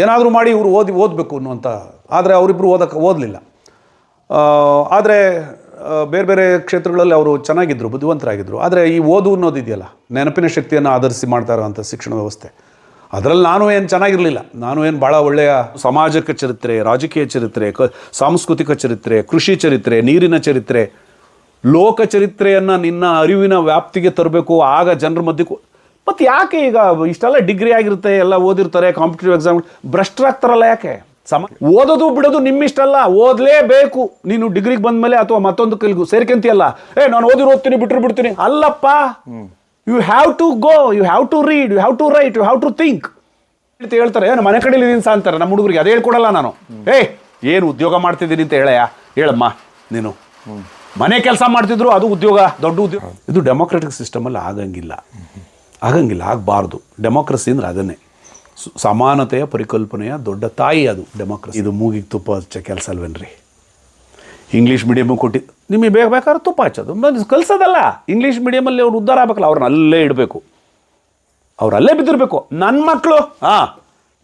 ಏನಾದರೂ ಮಾಡಿ ಇವರು ಓದಿ, ಓದಬೇಕು ಅನ್ನುವಂಥ ಆದರೆ ಅವರಿಬ್ಬರು ಓದಕ್ಕೆ ಓದಲಿಲ್ಲ. ಆದರೆ ಬೇರೆ ಬೇರೆ ಕ್ಷೇತ್ರಗಳಲ್ಲಿ ಅವರು ಚೆನ್ನಾಗಿದ್ದರು ಬುದ್ಧಿವಂತರಾಗಿದ್ದರು ಆದರೆ ಈ ಓದು ಅನ್ನೋದಿದೆಯಲ್ಲ, ನೆನಪಿನ ಶಕ್ತಿಯನ್ನು ಆಧರಿಸಿ ಮಾಡ್ತಾ ಇರೋವಂಥ ಶಿಕ್ಷಣ ವ್ಯವಸ್ಥೆ. ಅದರಲ್ಲಿ ನಾನು ಏನು ಚೆನ್ನಾಗಿರಲಿಲ್ಲ. ನಾನು ಏನು ಭಾಳ ಒಳ್ಳೆಯ ಸಮಾಜಕ ಚರಿತ್ರೆ, ರಾಜಕೀಯ ಚರಿತ್ರೆ, ಕ, ಸಾಂಸ್ಕೃತಿಕ ಚರಿತ್ರೆ, ಕೃಷಿ ಚರಿತ್ರೆ, ನೀರಿನ ಚರಿತ್ರೆ, ಲೋಕ ಚರಿತ್ರೆಯನ್ನು ನಿನ್ನ ಅರಿವಿನ ವ್ಯಾಪ್ತಿಗೆ ತರಬೇಕು, ಆಗ ಜನರ ಮಧ್ಯೆ ಮತ್ತು ಯಾಕೆ ಈಗ ಇಷ್ಟೆಲ್ಲ ಡಿಗ್ರಿ ಆಗಿರುತ್ತೆ, ಎಲ್ಲ ಓದಿರ್ತಾರೆ, ಕಾಂಪಿಟೇಟಿವ್ ಎಕ್ಸಾಮ್ ಭ್ರಷ್ಟರಾಗ್ತಾರಲ್ಲ ಯಾಕೆ? ಸಮ, ಓದೋದು ಬಿಡೋದು ನಿಮ್ಮಿಷ್ಟಲ್ಲ, ಓದಲೇಬೇಕು. ನೀನು ಡಿಗ್ರಿಗೆ ಬಂದಮೇಲೆ ಅಥವಾ ಮತ್ತೊಂದು ಕಲಿಗೂ ಸೇರ್ಕೊಂತಿಯಲ್ಲ, ಏ, ನಾನು ಓದಿರೋ ಓದ್ತೀನಿ ಬಿಟ್ಟರು ಬಿಡ್ತೀನಿ. ಅಲ್ಲಪ್ಪ. You have to go you have to read you have to write you have to think ಅಂತ ಹೇಳ್ತಾರೆ ಏನು ಮನೆ ಕಡೆಯಲ್ಲಿ ಇದೀನಿ ಅಂತಾರೆ, ನಮ್ಮ ಹುಡುಗರಿಗೆ, ಅದೇ ಹೇಳ್ಕೊಡಲ್ಲ ನಾನು. ಏ, ಏನು ಉದ್ಯೋಗ ಮಾಡ್ತಿದ್ದೀನಿ ಅಂತ ಹೇಳಯ್ಯ? ಹೇಳಮ್ಮ, ನೀನು. ಮನೆ ಕೆಲಸ ಮಾಡ್ತಿದ್ರು ಅದು ಉದ್ಯೋಗ, ದೊಡ್ಡ ಉದ್ಯೋಗ. ಇದು ಡೆಮೊಕ್ರೆಟಿಕ್ ಸಿಸ್ಟಮಲ್ಲಿ ಆಗಂಗಿಲ್ಲ. ಆಗಂಗಿಲ್ಲ, ಆಗಬಾರ್ದು. ಡೆಮೋಕ್ರಸಿ ಅಂದ್ರೆ ಅದನ್ನೇ. ಸಮಾನತೆಯ ಪರಿಕಲ್ಪನೆಯ ದೊಡ್ಡ ತಾಯಿ ಅದು ಡೆಮೋಕ್ರಸಿ ಇದು ಮೂಗಿಗೆ ತುಪ್ಪ ಹಚ್ಚ ಕೆಲಸ ಅಲ್ವೇನ್ರಿ? ಇಂಗ್ಲೀಷ್ ಮೀಡಿಯಮ್ ಕೊಟ್ಟು, ನಿಮಗೆ ಬೇಗ ಬೇಕಾದ್ರೆ ತುಪ್ಪ ಹಚ್ಚೋದು. ಕಲಿಸೋದಲ್ಲ. ಇಂಗ್ಲೀಷ್ ಮೀಡಿಯಮಲ್ಲಿ ಅವ್ರು ಉದ್ಧಾರ ಆಗಬೇಕಲ್ಲ, ಅವ್ರನ್ನ ಅಲ್ಲೇ ಇಡಬೇಕು. ಅವ್ರು ಅಲ್ಲೇ ಬಿದ್ದಿರಬೇಕು. ನನ್ನ ಮಕ್ಕಳು ಹಾಂ,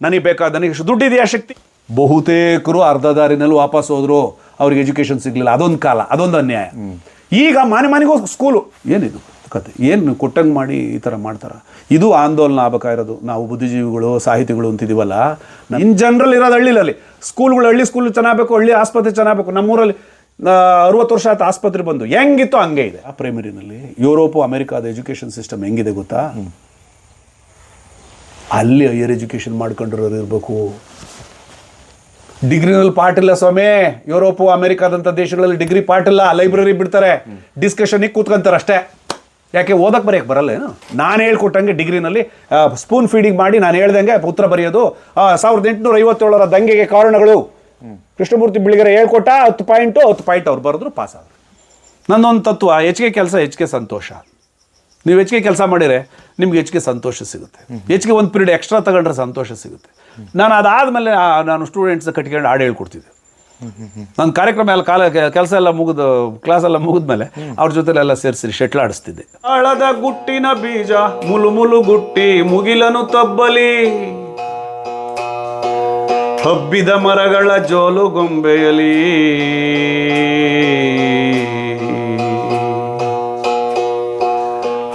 ನನಗೆ ಬೇಕಾದ, ನನಗೆ ದುಡ್ಡಿದೆಯಾ ಶಕ್ತಿ? ಬಹುತೇಕರು ಅರ್ಧ ದಾರಿನಲ್ಲಿ ವಾಪಸ್ ಹೋದರು. ಅವ್ರಿಗೆ ಎಜುಕೇಷನ್ ಸಿಗಲಿಲ್ಲ. ಅದೊಂದು ಕಾಲ, ಅದೊಂದು ಅನ್ಯಾಯ. ಈಗ ಮನೆ ಮನೆಗೂ ಸ್ಕೂಲು ಏನಿದು? ಕತೆ. ಏನು ಕೊಟ್ಟಂಗೆ ಮಾಡಿ ಈ ಥರ ಮಾಡ್ತಾರೆ? ಇದು ಆಂದೋಲನ ಆಗಬೇಕಾಗಿರೋದು ನಾವು ಬುದ್ಧಿಜೀವಿಗಳು, ಸಾಹಿತಿಗಳು ಅಂತಿದ್ದೀವಲ್ಲ ಇನ್ ಜನರಲ್ ಇರೋದು ಹಳ್ಳಿಲಲ್ಲಿ. ಸ್ಕೂಲ್ಗಳು ಹಳ್ಳಿ ಸ್ಕೂಲ್ ಚೆನ್ನಾಗಬೇಕು, ಹಳ್ಳಿ ಆಸ್ಪತ್ರೆ ಚೆನ್ನಾಗಬೇಕು. ನಮ್ಮೂರಲ್ಲಿ ಅರುವತ್ತು ವರ್ಷ ಆಯ್ತು ಆಸ್ಪತ್ರೆ ಬಂದು. ಹೆಂಗಿತ್ತು ಹಂಗೆ ಇದೆ. ಆ ಪ್ರೈಮರಿನಲ್ಲಿ. ಯುರೋಪು, ಅಮೆರಿಕಾದ ಎಜುಕೇಷನ್ ಸಿಸ್ಟಮ್ ಹೆಂಗಿದೆ ಗೊತ್ತಾ? ಅಲ್ಲಿ ಹೈಯರ್ ಎಜುಕೇಷನ್ ಮಾಡ್ಕೊಂಡಿರೋರು ಇರಬೇಕು. ಡಿಗ್ರಿನಲ್ಲಿ ಪಾಠ ಇಲ್ಲ ಸ್ವಾಮಿ. ಯುರೋಪು, ಅಮೆರಿಕಾದಂಥ ದೇಶಗಳಲ್ಲಿ ಡಿಗ್ರಿ ಪಾಠ ಇಲ್ಲ. ಲೈಬ್ರರಿ ಬಿಡ್ತಾರೆ. ಡಿಸ್ಕಷನಿಗೆ ಕೂತ್ಕೊಂತಾರೆ ಅಷ್ಟೇ. ಯಾಕೆ ಓದಕ್ಕೆ ಬರೆಯಕ್ಕೆ ಬರಲ್ಲ ಏನು? ನಾನು ಹೇಳ್ಕೊಟ್ಟಂಗೆ ಡಿಗ್ರಿನಲ್ಲಿ ಸ್ಪೂನ್ ಫೀಡಿಂಗ್ ಮಾಡಿ ನಾನು ಹೇಳ್ದಂಗೆ ಉತ್ತರ ಬರೆಯೋದು. ಸಾವಿರದ ಎಂಟುನೂರ ಐವತ್ತೇಳರ ದಂಗೆಗೆ ಕಾರಣಗಳು. ಕೃಷ್ಣಮೂರ್ತಿ ಬಿಳಿಗೆರೆ ಹೇಳ್ಕೊಟ್ಟ ಹತ್ತು ಪಾಯಿಂಟು ಹತ್ತು ಪಾಯಿಂಟ್ ಅವ್ರು ಬರೆದ್ರು ಪಾಸ್ ಆದರು. ನನ್ನೊಂದು ತತ್ವ ಹೆಚ್ಚಿಗೆ ಕೆಲಸ ಹೆಚ್ಚಿಗೆ ಸಂತೋಷ. ನೀವು ಹೆಚ್ಚಿಗೆ ಕೆಲಸ ಮಾಡಿದರೆ ನಿಮ್ಗೆ ಹೆಚ್ಚಿಗೆ ಸಂತೋಷ ಸಿಗುತ್ತೆ. ಹೆಚ್ಚಿಗೆ ಒಂದು ಪೀರಿಯಡ್ ಎಕ್ಸ್ಟ್ರಾ ತಗೊಂಡ್ರೆ ಸಂತೋಷ ಸಿಗುತ್ತೆ. ನಾನು ಅದಾದಮೇಲೆ ನಾನು ಸ್ಟೂಡೆಂಟ್ಸ್ ಕಟ್ಕೊಂಡು ಹಾಡು ಹೇಳ್ಕೊಡ್ತಿದ್ದೆ. ನನ್ನ ಕಾರ್ಯಕ್ರಮ ಎಲ್ಲ ಕಾಲ ಕೆಲಸ ಎಲ್ಲ ಮುಗಿದು ಕ್ಲಾಸ್ ಎಲ್ಲ ಮುಗಿದ್ಮೇಲೆ ಅವ್ರ ಜೊತೆಲೆಲ್ಲ ಸೇರಿಸಿ ಶೆಟ್ಲ್ ಆಡಿಸ್ತಿದ್ದೆ. ಅಳದ ಗುಟ್ಟಿನ ಬೀಜ ಮುಲು ಮುಲು ಗುಟ್ಟಿ ಮುಗಿಲನು ತಬ್ಬಲಿ. ಹಬ್ಬಿದ ಮರಗಳ ಜೋಲು ಗೊಂಬೆಯಲಿ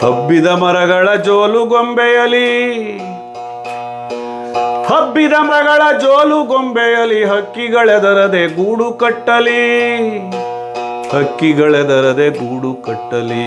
ಹಬ್ಬಿದ ಮರಗಳ ಜೋಲು ಗೊಂಬೆಯಲಿ ಹಬ್ಬಿದ ಮರಗಳ ಜೋಲು ಗೊಂಬೆಯಲಿ ಹಕ್ಕಿಗಳೆದರದೆ ಗೂಡು ಕಟ್ಟಲಿ. ಹಕ್ಕಿಗಳೆದರದೆ ಗೂಡು ಕಟ್ಟಲಿ.